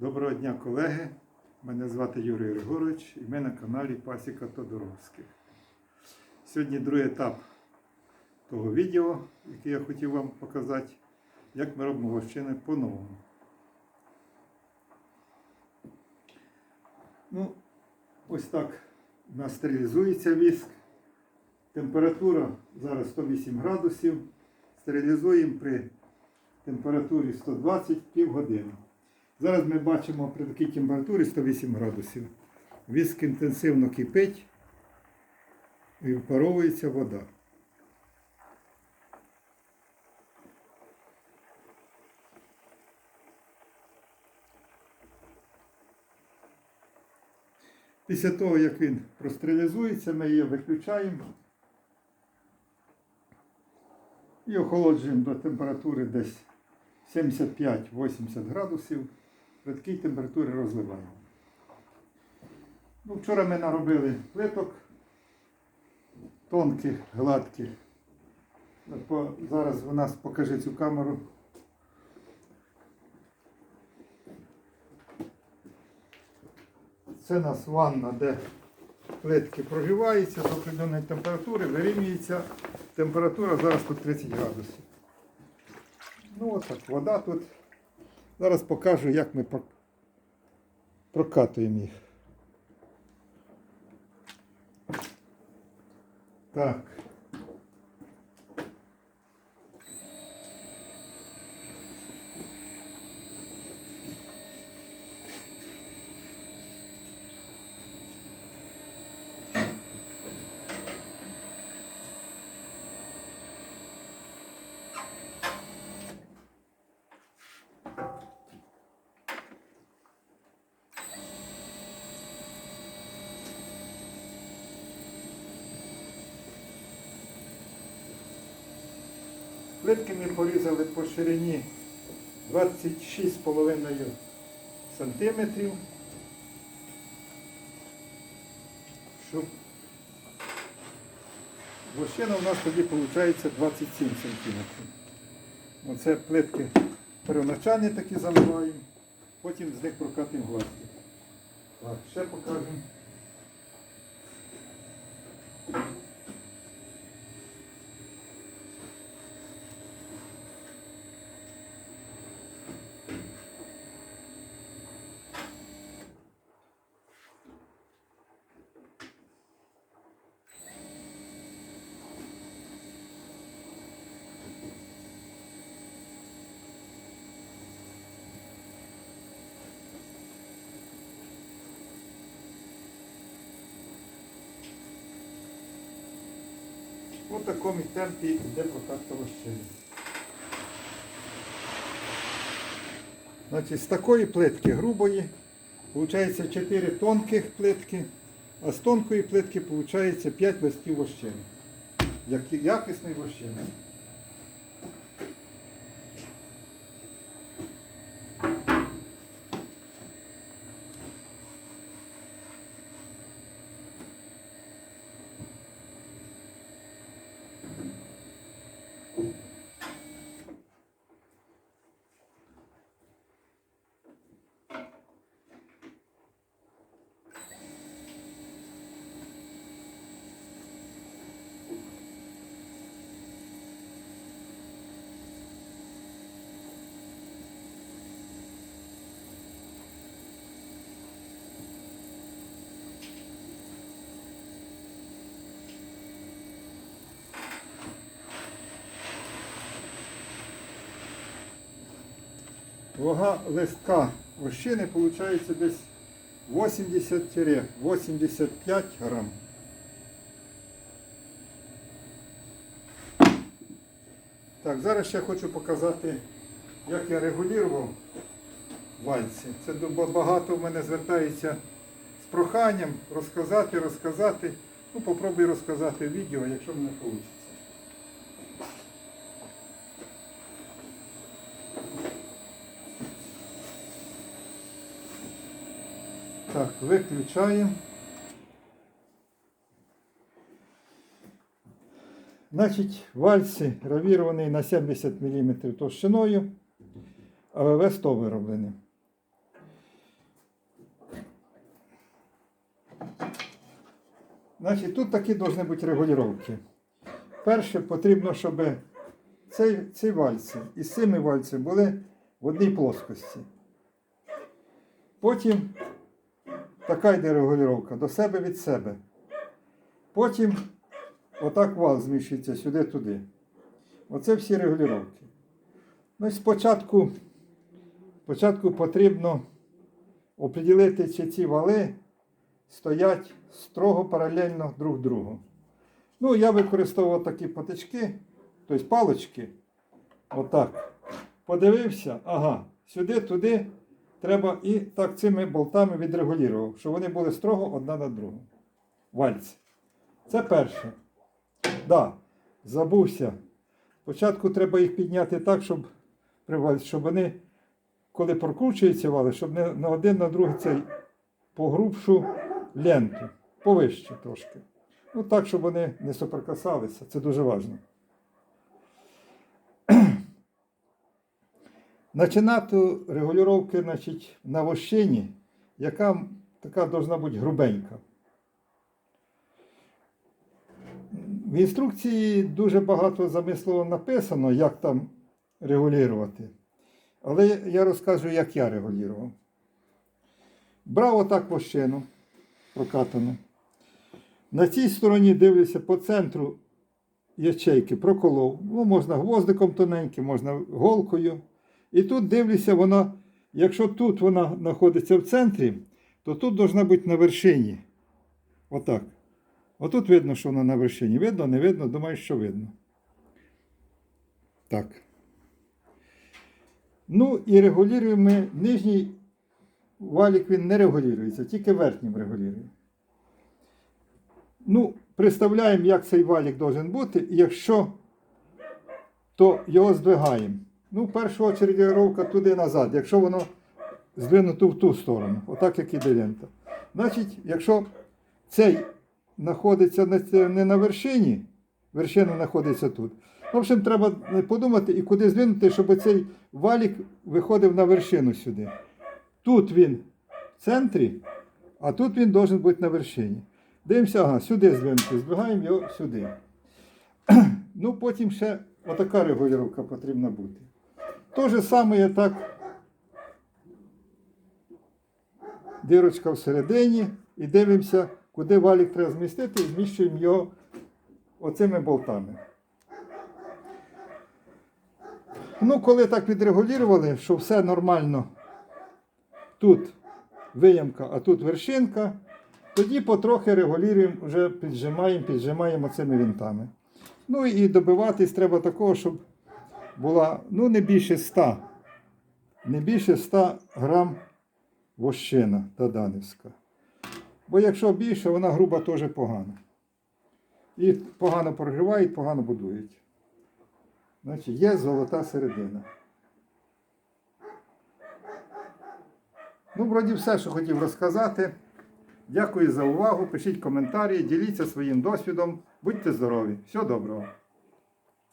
Доброго дня, колеги. Мене звати Юрій Григорович і ми на каналі Пасіка Тодоровських. Сьогодні другий етап того відео, яке я хотів вам показати, як ми робимо вощини по-новому. Ну, ось так у нас стерилізується віск. Температура зараз 108 градусів. Стерилізуємо при температурі 120 півгодини. Зараз ми бачимо при такій температурі 108 градусів. Віск інтенсивно кипить і випаровується вода. Після того, як він простерилізується, ми її виключаємо і охолоджуємо до температури десь 75-80 градусів. При такій температурі розливаємо. Ну, вчора ми наробили плиток тонких, гладких. Зараз у нас покажи цю камеру. Це у нас ванна, де плитки прогріваються до определеної температури, вирівнюється. Температура зараз тут 30 градусів. Ну от так, вода тут. Зараз покажу, як ми прок- прокатуємо їх. Так. Плитки ми порізали по ширині 26,5 сантиметрів. Щоб Вощина у нас тоді виходить 27 сантиметрів. Оце плитки первоначальні такі заливаємо, потім з них прокатуємо гладкі. Так, ще покажемо. У такому темпі йде прокатка вощини. Значить, з такої плитки грубої виходить 4 тонких плитки, а з тонкої плитки виходить 5 листів вощини. Як якісної вощини. Вага листка вощини виходить десь 80-85 грам. Так, зараз ще хочу показати, як я регулював вальці. Це багато в мене звертається з проханням розказати, розказати. Ну, попробую розказати в відео, якщо мене вийде. Так, виключаємо. Значить, вальці равірований на 70 мм товщиною, а ВВ 100 вироблений. Значить, тут такі повинні бути регулювання. Перше потрібно, щоб ці, ці вальці і з цими вальцями були в одній плоскості. Потім така йде регулювання до себе від себе. Потім отак вал зміщується сюди-туди. Оце всі регулювання. Ну, спочатку, спочатку потрібно оприділити, чи ці вали стоять строго паралельно друг другу. Ну, я використовував такі потички, тобто палочки. Отак. Подивився, ага, сюди, туди треба і так цими болтами відрегулював, щоб вони були строго одна на другу. Вальці. Це перше. Да, забувся. Спочатку треба їх підняти так, щоб, щоб вони, коли прокручуються вали, щоб не на один на другий цей погрубшу ленту, повище трошки. Ну так, щоб вони не соприкасалися. Це дуже важливо. Починати регулювання значить, на вощині, яка така должна бути грубенька. В інструкції дуже багато замислово написано, як там регулювати. Але я розкажу, як я регулював. Брав отак вощину прокатану. На цій стороні дивлюся по центру ячейки, проколов. Ну, можна гвоздиком тоненьким, можна голкою. І тут дивлюся, вона, якщо тут вона знаходиться в центрі, то тут должна бути на вершині. Отак. Отут видно, що вона на вершині. Видно, не видно, думаю, що видно. Так. Ну і регулюємо ми нижній валік він не регулюється, тільки верхнім регулюємо. Ну, представляємо, як цей валік должен бути, і якщо, то його здвигаємо. Ну, в першу чергу регулювання туди назад, якщо воно здвинуто в ту сторону, отак як іде лента. Значить, якщо цей знаходиться не на вершині, вершина знаходиться тут. В общем, треба подумати і куди здвинути, щоб цей валік виходив на вершину сюди. Тут він в центрі, а тут він має бути на вершині. Дивимося, ага, сюди здвинути, здвигаємо його сюди. Ну, потім ще отака регулювання потрібна бути. Те ж саме так. Дирочка всередині і дивимося, куди валік треба змістити, і зміщуємо його оцими болтами. Ну, коли так відрегулювали, що все нормально, тут виямка, а тут вершинка, тоді потрохи регулюємо, вже піджимаємо, піджимаємо цими вінтами. Ну і добиватись треба такого, щоб була ну, не більше 100, не більше 100 грам вощина таданівська. Бо якщо більше, вона груба теж погана. І погано прогрівають, погано будують. Значить, є золота середина. Ну, вроді все, що хотів розказати. Дякую за увагу. Пишіть коментарі, діліться своїм досвідом. Будьте здорові. Всього доброго.